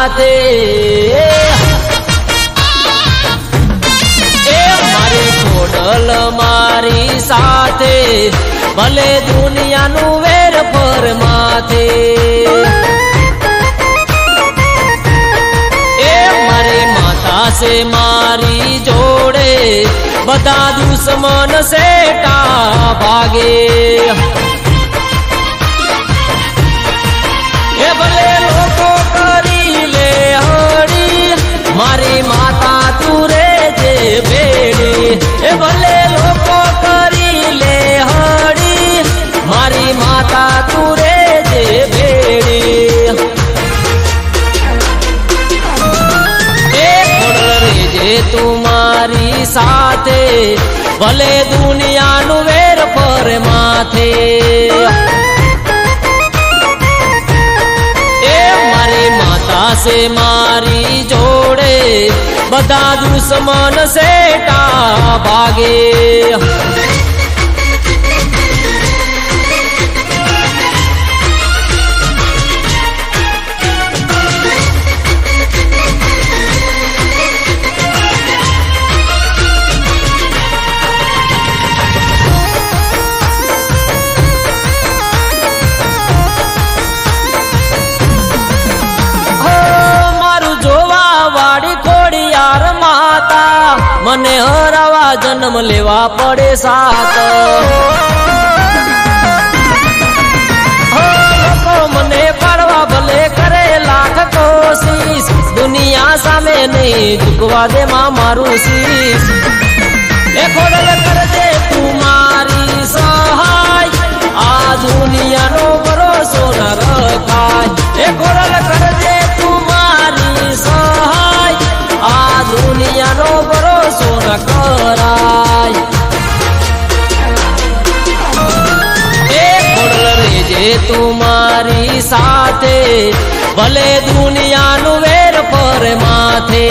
સાથે. એ મારી ખોડલ મારી સાથે, ભલે દુનિયાનું વેર પર માથે. એ મારી માતા છે મારી જોડે, બધા દુશ્મન સેટા ભાગે. તું મારી સાથે, ભલે દુનિયાનું વેર પર માથે. એ મારી માતા છે મારી જોડે, બધા દુશ્મન સેટા ભાગે. માતા મને હરાવા જન્મ લેવા પડે સાત. મને પાડવા ભલે કરે લાખ કોશિશ. દુનિયા સામે નહીં ચૂકવા દે મારું શીશ. એ ખોડલ કરજે છે તુમારી સાથે ભલે દુનિયાનું વેર પર માથે